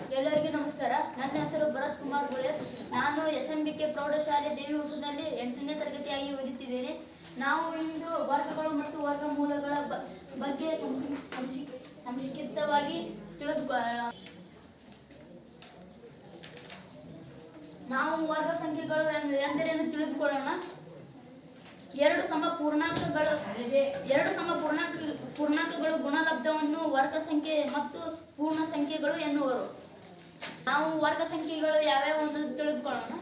ಎಲ್ಲರಿಗೂ ನಮಸ್ಕಾರ. ನನ್ನ ಹೆಸರು ಭರತ್ ಕುಮಾರ್ ಗುಳೆ ನಾನು ಎಸ್ ಎಂ ಬಿ ಕೆ ಪ್ರೌಢಶಾಲೆ ದೇವಿ ಹೊಸೂರಿನಲ್ಲಿ ಎಂಟನೇ ತರಗತಿಯಾಗಿ ಓದುತ್ತಿದ್ದೇನೆ. ನಾವು ಇಂದು ವರ್ಗಗಳು ಮತ್ತು ವರ್ಗಮೂಲಗಳ ಬಗ್ಗೆ ಸಂಕ್ಷಿ- ಸಂಕ್ಷಿ- ಸಂಕ್ಷಿಪ್ತವಾಗಿ ತಿಳಿದುಕೊಳ್ಳೋಣ ನಾವು ವರ್ಗ ಸಂಖ್ಯೆಗಳು ಎಂದ- ಎಂದರೇನು ತಿಳಿದುಕೊಳ್ಳೋಣ? ಎರಡು ಸಮ ಪೂರ್ಣಾಂಕಗಳು, ಎರಡು ಸಮ ಪೂರ್ಣಾಂಕ, ಪೂರ್ಣಾಂಕಗಳು ಗುಣಲಬ್ಧವನ್ನು ವರ್ಗ ಸಂಖ್ಯೆ ಮತ್ತು ಪೂರ್ಣ ಸಂಖ್ಯೆಗಳು ಎನ್ನುವರು. ನಾವು ವರ್ಗ ಸಂಖ್ಯೆಗಳು ಯಾವ್ಯಾವ ಒಂದು ತಿಳಿದುಕೊಳ್ಳೋಣ.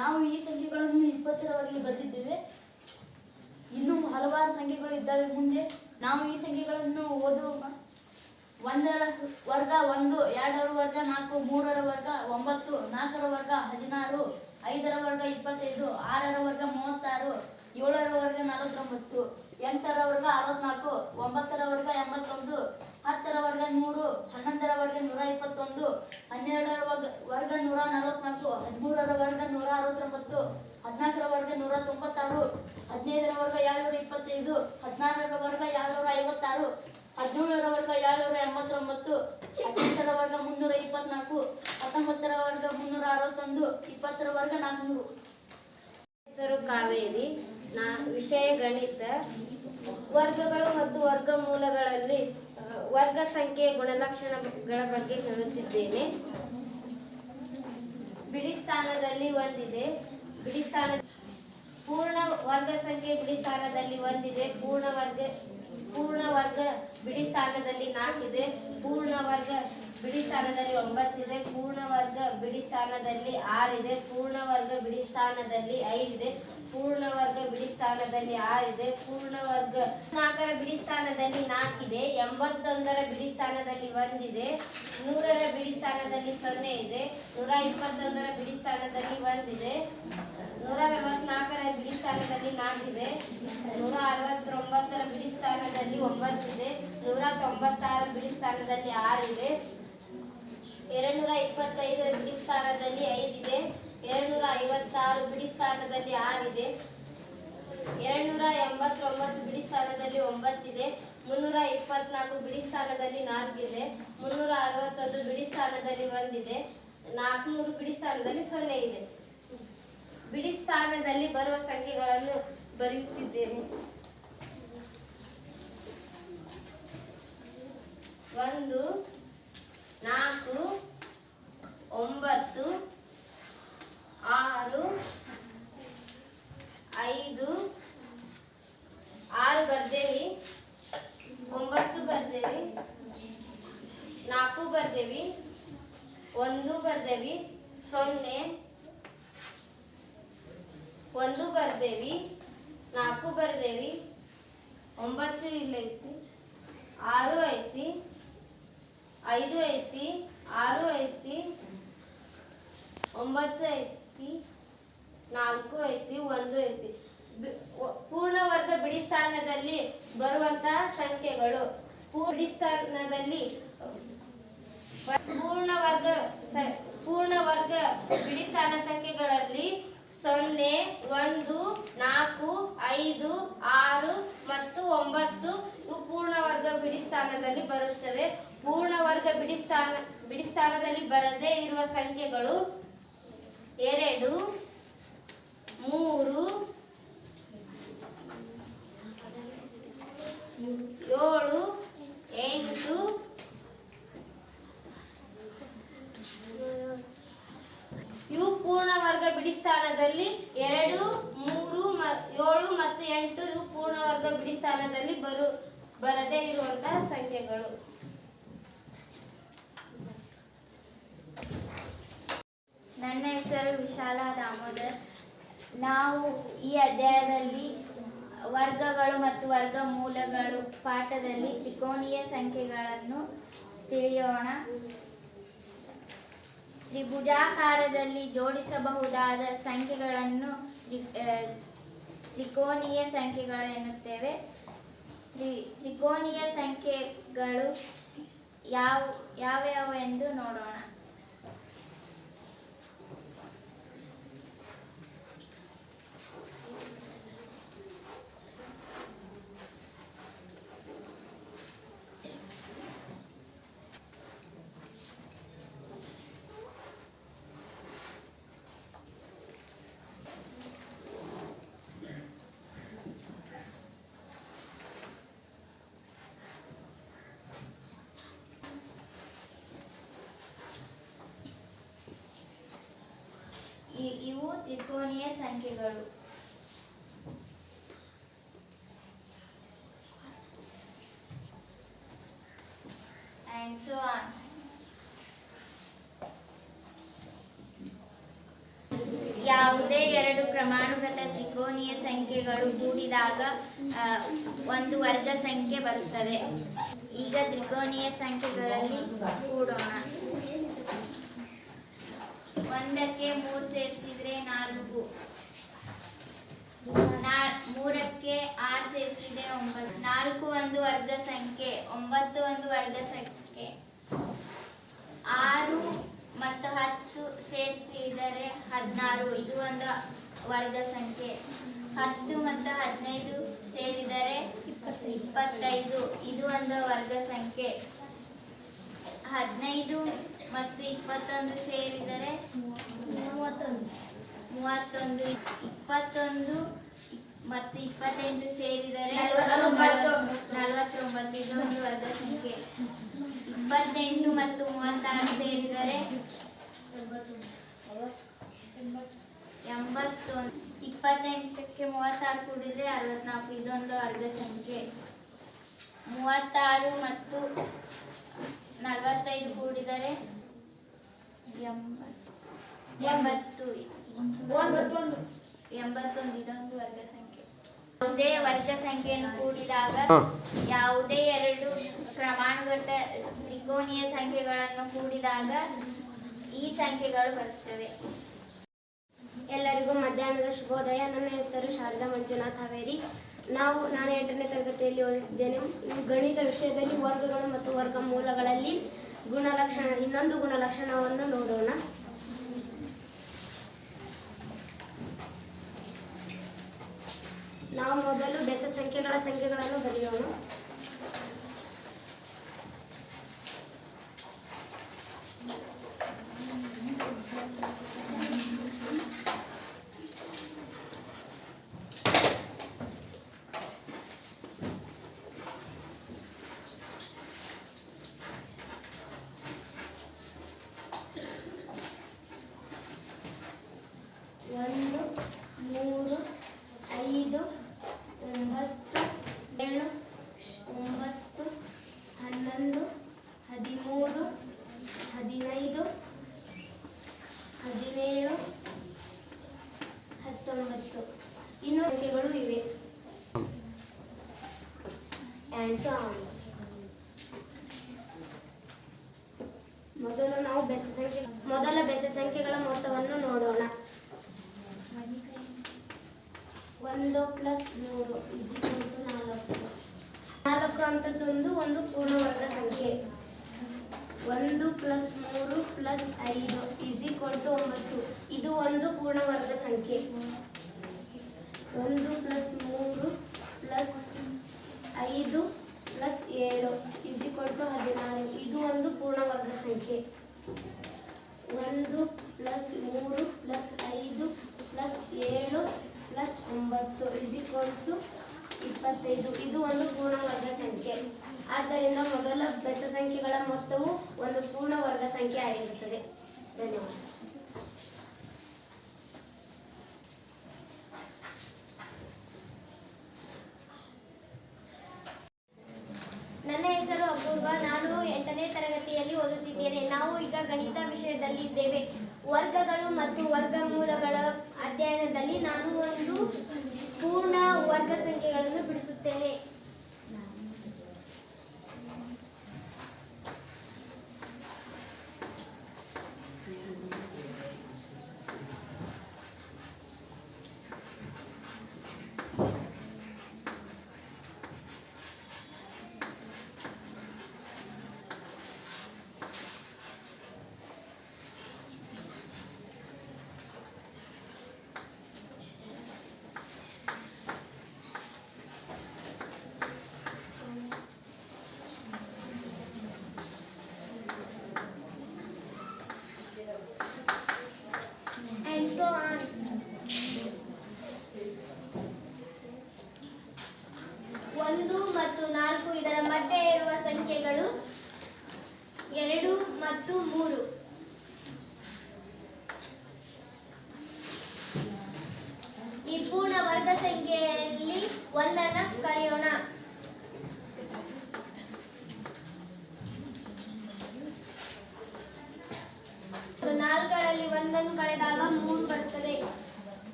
ನಾವು ಈ ಸಂಖ್ಯೆಗಳನ್ನು ಇಪ್ಪತ್ತರವರೆಗೆ ಬರೆದಿದ್ದೇವೆ. ಇನ್ನೂ ಹಲವಾರು ಸಂಖ್ಯೆಗಳು ಇದ್ದಾವೆ. ಮುಂದೆ ನಾವು ಈ ಸಂಖ್ಯೆಗಳನ್ನು ಓದುವ ಒಂದರ ವರ್ಗ ಒಂದು, ಎರಡರ ವರ್ಗ ನಾಲ್ಕು, ಮೂರರ ವರ್ಗ ಒಂಬತ್ತು, ನಾಲ್ಕರ ವರ್ಗ ಹದಿನಾರು, ಐದರ ವರ್ಗ ಇಪ್ಪತ್ತೈದು, ಆರರ ವರ್ಗ ಮೂವತ್ತಾರು, ಏಳರ ವರ್ಗ ನಲವತ್ತೊಂಬತ್ತು, ಎಂಟರ ವರ್ಗ ಅರವತ್ನಾಲ್ಕು, ಒಂಬತ್ತರ ವರ್ಗ ಎಂಬತ್ತೊಂದು ಹತ್ತರ ವರ್ಗ ನೂರು ಹನ್ನೊಂದರ ವರ್ಗ ನೂರ ಇಪ್ಪತ್ತೊಂದು ಹನ್ನೆರಡರ ವರ್ಗ ವರ್ಗ ನೂರ ನಲವತ್ನಾಲ್ಕು ಹದಿಮೂರರ ವರ್ಗ ನೂರ ಅರವತ್ತೊಂಬತ್ತು ಹದಿನಾಲ್ಕರ ವರ್ಗ ನೂರ ತೊಂಬತ್ತಾರು ಹದಿನೈದರ ವರ್ಗ ಏಳ್ನೂರ ಇಪ್ಪತ್ತೈದು ಹದಿನಾರರ ವರ್ಗ ಏಳ್ನೂರ ಐವತ್ತಾರು ಹದಿನೇಳರ ವರ್ಗ ಏಳ್ನೂರ ಎಂಬತ್ತೊಂಬತ್ತು ಹದಿನೆಂಟರ ವರ್ಗ ಮುನ್ನೂರ ಇಪ್ಪತ್ನಾಲ್ಕು ಹತ್ತೊಂಬತ್ತರ ವರ್ಗ ಮುನ್ನೂರ ಅರವತ್ತೊಂದು ಇಪ್ಪತ್ತರ ವರ್ಗ ನಾನ್ನೂರು ಹೆಸರು ಕಾವೇರಿ. ನಾ ವಿಷಯ ಗಣಿತ. ವರ್ಗಗಳು ಮತ್ತು ವರ್ಗಮೂಲಗಳಲ್ಲಿ ಆ, ವರ್ಗ ಸಂಖ್ಯೆ ಗುಣಲಕ್ಷಣಗಳ ಬಗ್ಗೆ ಹೇಳುತ್ತಿದ್ದೇನೆ. ಬಿಡಿ ಸ್ಥಾನದಲ್ಲಿ ಒಂದಿದೆ. ಬಿಡಿ ಸ್ಥಾನ ಪೂರ್ಣ ವರ್ಗ ಸಂಖ್ಯೆ ಬಿಡಿ ಸ್ಥಾನದಲ್ಲಿ ಒಂದಿದೆ. ಪೂರ್ಣ ವರ್ಗ ಪೂರ್ಣ ವರ್ಗ ಬಿಡಿ ಸ್ಥಾನದಲ್ಲಿ ನಾಲ್ಕಿದೆ ಪೂರ್ಣ ವರ್ಗ ಬಿಡಿ ಸ್ಥಾನದಲ್ಲಿ ಒಂಬತ್ತಿದೆ ಪೂರ್ಣ ವರ್ಗ ಬಿಡಿ ಸ್ಥಾನದಲ್ಲಿ ಆರಿದೆ ಪೂರ್ಣ ವರ್ಗ ಬಿಡಿ ಸ್ಥಾನದಲ್ಲಿ ಐದಿದೆ ಪೂರ್ಣ ವರ್ಗ ಬಿಡಿ ಸ್ಥಾನದಲ್ಲಿ ಆರಿದೆ ಪೂರ್ಣ ವರ್ಗ ನಾಲ್ಕರ ಬಿಡಿ ಸ್ಥಾನದಲ್ಲಿ ನಾಲ್ಕಿದೆ, ಎಂಬತ್ತೊಂದರ ಬಿಡಿ ಸ್ಥಾನದಲ್ಲಿ ಒಂದಿದೆ, ನೂರರ ಬಿಡಿ ಸ್ಥಾನದಲ್ಲಿ ಸೊನ್ನೆ ಇದೆ, ನೂರ ಇಪ್ಪತ್ತೊಂದರ ಬಿಡಿ ಸ್ಥಾನದಲ್ಲಿ ಒಂದಿದೆ. ನೂರ ನಲವತ್ನಾಲ್ಕರ ಬಿಡಿ ಸ್ಥಾನದಲ್ಲಿ ನಾಲ್ಕಿದೆ. ನೂರ ಅರವತ್ತೊಂಬತ್ತರ ಬಿಡಿ ಸ್ಥಾನದಲ್ಲಿ ಒಂಬತ್ತಿದೆ. ನೂರ ತೊಂಬತ್ತಾರ ಬಿಡಿ ಸ್ಥಾನದಲ್ಲಿ ಆರಿದೆ. ಎರಡ್ನೂರ ಇಪ್ಪತ್ತೈದರ ಬಿಡಿ ಸ್ಥಾನದಲ್ಲಿ ಐದಿದೆ. ಎರಡ್ನೂರ ಐವತ್ತಾರು ಬಿಡಿ ಸ್ಥಾನದಲ್ಲಿ ಆರಿದೆ. ಎರಡ್ನೂರ ಎಂಬತ್ತೊಂಬತ್ತು ಬಿಡಿ ಸ್ಥಾನದಲ್ಲಿ ಒಂಬತ್ತಿದೆ. ಮುನ್ನೂರ ಇಪ್ಪತ್ನಾಲ್ಕು ಬಿಡಿ ಸ್ಥಾನದಲ್ಲಿ ನಾಲ್ಕಿದೆ. ಮುನ್ನೂರ ಅರವತ್ತೊಂದು ಬಿಡಿ ಸ್ಥಾನದಲ್ಲಿ ಒಂದಿದೆ. ನಾಲ್ಕುನೂರು ಬಿಡಿ ಸ್ಥಾನದಲ್ಲಿ ಸೊನ್ನೆ ಇದೆ. ಬಿಡಿ ಸ್ಥಾನದಲ್ಲಿ ಬರುವ ಸಂಖ್ಯೆಗಳನ್ನು ಬರೆಯುತ್ತಿದ್ದೇನೆ. ಒಂದು, ನಾಲ್ಕು, ಒಂಬತ್ತು, ಆರು, ಐದು, ಆರು ಬರ್ದೇವಿ, ಒಂಬತ್ತು ಬರ್ದೇವಿ, ನಾಲ್ಕು ಬರ್ದೇವಿ, ಒಂದು ಬರ್ದೇವಿ, ಸೊನ್ನೆ ಒಂದು ಬರ್ದೇವಿ, ನಾಲ್ಕು ಬರ್ದೇವಿ, ಒಂಬತ್ತು ಇಲ್ಲೈತಿ ಆರು ಐತಿ, ಐದು ಐತಿ, ಆರು ಐತಿ, ಒಂಬತ್ತು ಐತಿ, ನಾಲ್ಕು ಐತಿ, ಒಂದು ಐತಿ. ಪೂರ್ಣ ವರ್ಗ ಬಿಡಿ ಸ್ಥಾನದಲ್ಲಿ ಬರುವಂತಹ ಸಂಖ್ಯೆಗಳು. ಪೂರ್ಣ ಬಿಡಿ ಸ್ಥಾನದಲ್ಲಿ ಪೂರ್ಣ ವರ್ಗ ಪೂರ್ಣ ವರ್ಗ ಬಿಡಿ ಸ್ಥಾನ ಸಂಖ್ಯೆಗಳಲ್ಲಿ ಸೊನ್ನೆ, ಒಂದು, ನಾಲ್ಕು, ಐದು, ಆರು ಮತ್ತು ಒಂಬತ್ತು ಇವು ಪೂರ್ಣ ವರ್ಗ ಬಿಡಿ ಸ್ಥಾನದಲ್ಲಿ ಬರುತ್ತವೆ. ಪೂರ್ಣ ವರ್ಗ ಬಿಡಿ ಸ್ಥಾನ, ಬಿಡಿ ಸ್ಥಾನದಲ್ಲಿ ಬರದೇ ಇರುವ ಸಂಖ್ಯೆಗಳು ಎರಡು, ಮೂರು, ಏಳು, ಎಂಟು ಇವು ಪೂರ್ಣ ವರ್ಗ ಬಿಡಿ ಸ್ಥಾನದಲ್ಲಿ ಎರಡು, ಮೂರು ಏಳು ಮತ್ತು ಎಂಟು ಇವು ಪೂರ್ಣ ವರ್ಗ ಬಿಡಿ ಸ್ಥಾನದಲ್ಲಿ ಬರು, ಬರದೇ ಇರುವಂತಹ ಸಂಖ್ಯೆಗಳು. ನನ್ನ ಹೆಸರು ವಿಶಾಲ ದಾಮೋದರ್. ನಾವು ಈ ಅಧ್ಯಾಯದಲ್ಲಿ ವರ್ಗಗಳು ಮತ್ತು ವರ್ಗ ಮೂಲಗಳು ಪಾಠದಲ್ಲಿ ತ್ರಿಕೋನೀಯ ಸಂಖ್ಯೆಗಳನ್ನು ತಿಳಿಯೋಣ. ತ್ರಿಭುಜಾಕಾರದಲ್ಲಿ ಜೋಡಿಸಬಹುದಾದ ಸಂಖ್ಯೆಗಳನ್ನು ತ್ರಿಕೋನೀಯ ಸಂಖ್ಯೆಗಳು ಎನ್ನುತ್ತೇವೆ. ತ್ರಿ ತ್ರಿಕೋನೀಯ ಸಂಖ್ಯೆಗಳು ಯಾವ ಯಾವ್ಯಾವ ಎಂದು ನೋಡೋಣ. ಇವು ತ್ರಿಕೋನೀಯ ಸಂಖ್ಯೆಗಳು. ಯಾವುದೇ ಎರಡು ಕ್ರಮಾನುಗತ ತ್ರಿಕೋನೀಯ ಸಂಖ್ಯೆಗಳು ಕೂಡಿದಾಗ ಒಂದು ವರ್ಗ ಸಂಖ್ಯೆ ಬರುತ್ತದೆ. ಈಗ ತ್ರಿಕೋನೀಯ ಸಂಖ್ಯೆಗಳಲ್ಲಿ ಕೂಡೋಣ. ಒಂದಕ್ಕೆ ಮೂರು ಸೇರಿಸಿದ್ರೆ ನಾಲ್ಕು. ಮೂರಕ್ಕೆ ಆರು ಸೇರಿಸಿದ್ರೆ ಒಂಬತ್ತು. ನಾಲ್ಕು ಒಂದು ವರ್ಗ ಸಂಖ್ಯೆ, ಒಂಬತ್ತು ಒಂದು ವರ್ಗ ಸಂಖ್ಯೆ. ಆರು ಮತ್ತು ಹತ್ತು ಸೇರಿಸಿದರೆ ಹದಿನಾರು. ಇದು ಒಂದು ವರ್ಗ ಸಂಖ್ಯೆ. ಹತ್ತು ಮತ್ತು ಹದಿನೈದು ಸೇರಿದರೆ ಇಪ್ಪತ್ತೈದು. ಇದು ಒಂದು ವರ್ಗ ಸಂಖ್ಯೆ. ಹದಿನೈದು ಮತ್ತು ಇಪ್ಪತ್ತೊಂದು ಸೇರಿದರೆ ಮೂವತ್ತೊಂದು. ಮೂವತ್ತೊಂದು ಇಪ್ಪತ್ತೊಂದು ಮತ್ತು ಇಪ್ಪತ್ತೆಂಟು ಸೇರಿದರೆ ನಲವತ್ತೊಂಬತ್ತು. ಇದೊಂದು ವರ್ಗ ಸಂಖ್ಯೆ ಇಪ್ಪತ್ತೆಂಟು ಮತ್ತು ಮೂವತ್ತಾರು ಸೇರಿದರೆ ಎಂಬತ್ತೊಂದು. ಇಪ್ಪತ್ತೆಂಟಕ್ಕೆ ಮೂವತ್ತಾರು ಕೂಡಿದರೆ ಅರವತ್ನಾಲ್ಕು. ಇದೊಂದು ವರ್ಗ ಸಂಖ್ಯೆ ಮೂವತ್ತಾರು ಮತ್ತು ನಲವತ್ತೈದು ಕೂಡಿದರೆ ಎಂಬತ್ತು ಎಂಬತ್ತು ಒಂಬತ್ತೊಂದು. ಎಂಬತ್ತೊಂದು ಇದೊಂದು ವರ್ಗ ಸಂಖ್ಯೆ ಯಾವುದೇ ವರ್ಗ ಸಂಖ್ಯೆಯನ್ನು ಕೂಡಿದಾಗ ಯಾವುದೇ ಎರಡು ಕ್ರಮಾನುಗತ ತ್ರಿಕೋನೀಯ ಸಂಖ್ಯೆಗಳನ್ನು ಕೂಡಿದಾಗ ಈ ಸಂಖ್ಯೆಗಳು ಬರುತ್ತವೆ. ಎಲ್ಲರಿಗೂ ಮಧ್ಯಾಹ್ನದ ಶುಭೋದಯ. ನನ್ನ ಹೆಸರು ಶಾರದಾ ಮಂಜುನಾಥ್ ಹಾವೇರಿ. ನಾವು ನಾನು ಎಂಟನೇ ತರಗತಿಯಲ್ಲಿ ಓದಿದ್ದೇನೆ. ಈ ಗಣಿತ ವಿಷಯದಲ್ಲಿ ವರ್ಗಗಳು ಮತ್ತು ವರ್ಗಮೂಲಗಳಲ್ಲಿ ಗುಣಲಕ್ಷಣ ಇನ್ನೊಂದು ಗುಣಲಕ್ಷಣವನ್ನು ನೋಡೋಣ. ನಾವು ಮೊದಲು ಬೆಸ ಸಂಖ್ಯೆಗಳ ಸಂಖ್ಯೆಗಳನ್ನು ಬರೆಯೋಣ. ದಾಖಲೆಗಳು ಇವೆ ಆನ್ಸರ್ ಒಂಬತ್ತು ಇಸಿಕ್ವಲ್ ಟು ಇಪ್ಪತ್ತೈದು, ಇದು ಒಂದು ಪೂರ್ಣ ವರ್ಗ ಸಂಖ್ಯೆ. ಆದ್ದರಿಂದ ಮೊದಲ ಬೆಸ ಸಂಖ್ಯೆಗಳ ಮೊತ್ತವು ಒಂದು ಪೂರ್ಣ ವರ್ಗ ಸಂಖ್ಯೆ ಆಗಿರುತ್ತದೆ. ಧನ್ಯವಾದ.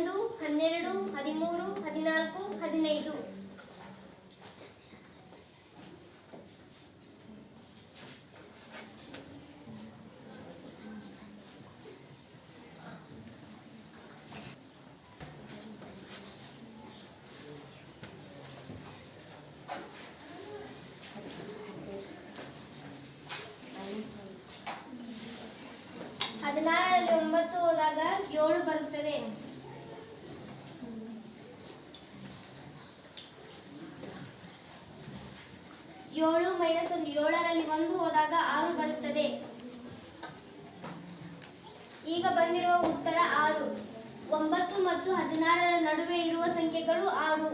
ಹನ್ನೊಂದು ಹನ್ನೆರಡು ಹದಿಮೂರು ಹದಿನಾಲ್ಕು ಹದಿನೈದು. ಇಪ್ಪತ್ತೊಂದು ಏಳರಲ್ಲಿ ಒಂದು ಹೋದಾಗ ಆರು ಬರುತ್ತದೆ. ಈಗ ಬಂದಿರುವ ಉತ್ತರ ಆರು. ಒಂಬತ್ತು ಮತ್ತು ಹದಿನಾರರ ನಡುವೆ ಇರುವ ಸಂಖ್ಯೆಗಳು ಆರು.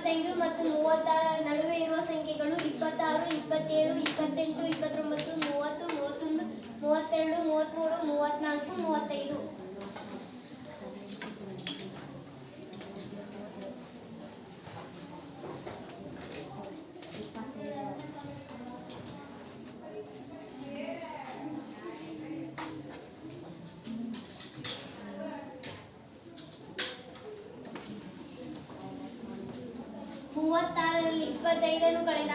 ಇಪ್ಪತ್ತೈದು ಮತ್ತು ಮೂವತ್ತ ಇಪ್ಪತ್ತೈದನ್ನು ಕಳೆದ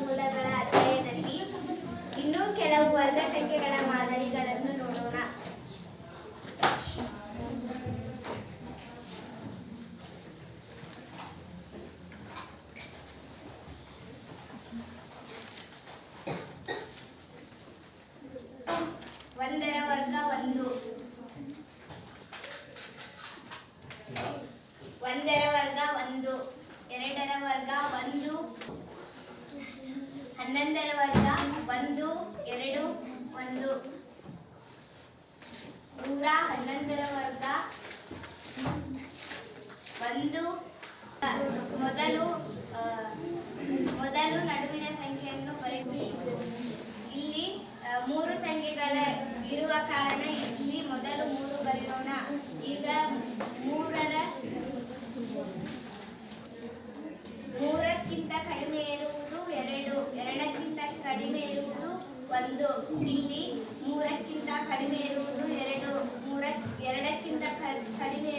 ಮೂಲಗಳ ಅಧ್ಯಯನದಲ್ಲಿ ಇನ್ನೂ ಕೆಲವು ವರ್ಗ ಸಂಖ್ಯೆಗಳ ಮಾದರಿಗಳನ್ನು ಕಡಿಮೆ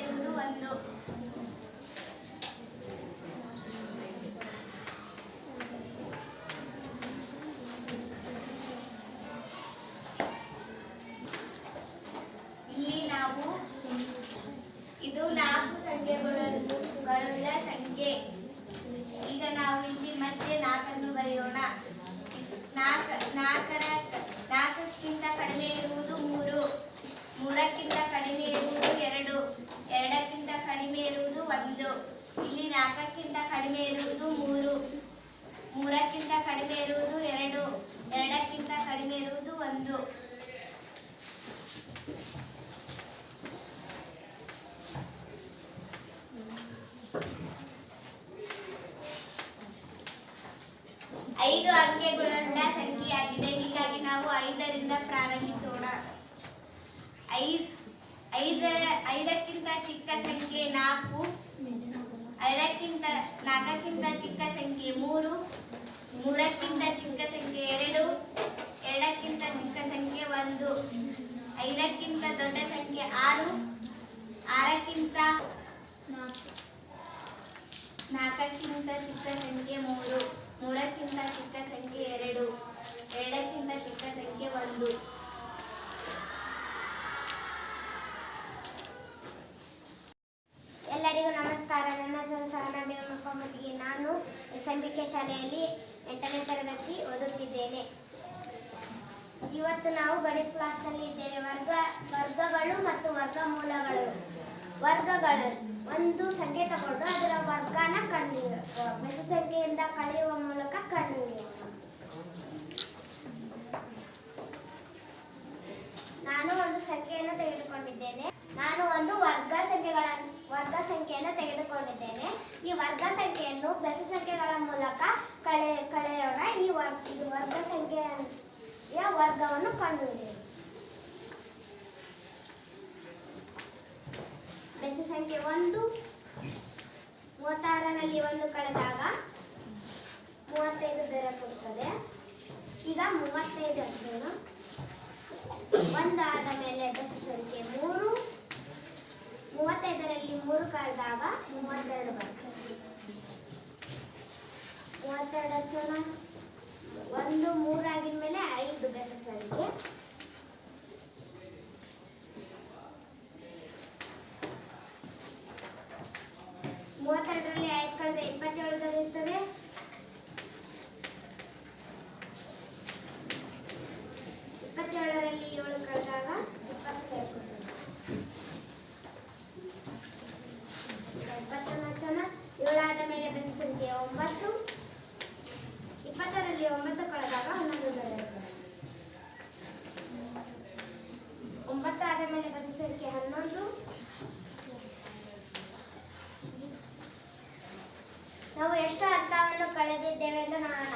ಒಂದು ಐದು ಅಂಕೆಗಳುಳ್ಳ ಸಂಖ್ಯೆಯಾಗಿದೆ. ಹೀಗಾಗಿ ನಾವು ಐದರಿಂದ ಪ್ರಾರಂಭಿಸೋಣ. ಐದ, ಐದಕ್ಕಿಂತ ಚಿಕ್ಕ ಸಂಖ್ಯೆ ನಾಲ್ಕು, ಐದಕ್ಕಿಂತ ನಾಲ್ಕಕ್ಕಿಂತ ಚಿಕ್ಕ ಸಂಖ್ಯೆ ಮೂರು, ಮೂರಕ್ಕಿಂತ ಐದಕ್ಕಿಂತ ದೊಡ್ಡ ಸಂಖ್ಯೆ ಆರು, ಆರಕ್ಕಿಂತ ನಾಲ್ಕಕ್ಕಿಂತ ಚಿಕ್ಕ ಸಂಖ್ಯೆ ಮೂರು, ಮೂರಕ್ಕಿಂತ ಚಿಕ್ಕ ಸಂಖ್ಯೆ ಎರಡು, ಎರಡಕ್ಕಿಂತ ಚಿಕ್ಕ ಸಂಖ್ಯೆ ಒಂದು. ಎಲ್ಲರಿಗೂ ನಮಸ್ಕಾರ. ನನ್ನ ಹೆಸರು ಸಹನಬಿ ಮೊಹಮ್ಮದ್ಗೆ ನಾನು ಎಸ್ ಎಂ ಬಿ ಕೆ ಶಾಲೆಯಲ್ಲಿ ಎಂಟನೇ ತರಗತಿ ಓದುತ್ತಿದ್ದೇನೆ. ಇವತ್ತು ನಾವು ಗಣಿತ ಕ್ಲಾಸ್ನಲ್ಲಿ ಇದ್ದೇವೆ. ವರ್ಗ, ವರ್ಗಗಳು ಮತ್ತು ವರ್ಗಮೂಲಗಳು. ವರ್ಗಗಳು ಒಂದು ಸಂಖ್ಯೆ ತಗೊಂಡು ಅದರ ವರ್ಗನ ಕಂಡು ಬೆಸ ಸಂಖ್ಯೆಯಿಂದ ಕಳೆಯುವ ಮೂಲಕ ಕಂಡು ನಾನು ಒಂದು ಸಂಖ್ಯೆಯನ್ನು ತೆಗೆದುಕೊಂಡಿದ್ದೇನೆ. ನಾನು ಒಂದು ವರ್ಗ ಸಂಖ್ಯೆಗಳ, ವರ್ಗ ಸಂಖ್ಯೆಯನ್ನು ತೆಗೆದುಕೊಂಡಿದ್ದೇನೆ. ಈ ವರ್ಗ ಸಂಖ್ಯೆಯನ್ನು ಬೆಸ ಸಂಖ್ಯೆಗಳ ಮೂಲಕ ಕಳೆ, ಕಳೆಯೋಣ. ಈ ವರ್ಗ ವರ್ಗ ಸಂಖ್ಯೆಯ ವರ್ಗವನ್ನು ಕಂಡುಹಿಡಿಯಿರಿ. ಬೆಸ ಸಂಖ್ಯೆ ಒಂದು, ಮೂವತ್ತಾರರಲ್ಲಿ ಒಂದು ಕಳೆದಾಗ ಮೂವತ್ತೈದು ದೊರಕುತ್ತದೆ ಈಗ ಮೂವತ್ತೈದು ಹಚ್ಚೋಣ ಒಂದಾದ ಮೇಲೆ ಬೆಸ ಸಂಖ್ಯೆ ಮೂರು, ಮೂವತ್ತೈದರಲ್ಲಿ ಮೂರು ಕಳೆದಾಗ ಮೂವತ್ತೆರಡು ಬರ್ತದೆ. ಮೂವತ್ತೆರಡು ಹಚ್ಚೋಣ ಒಂದು ಮೂರಾಗಿದ ಮೇಲೆ ಐದು ಬೆಸ ಸಂಖ್ಯೆ தேவையில்லை நான்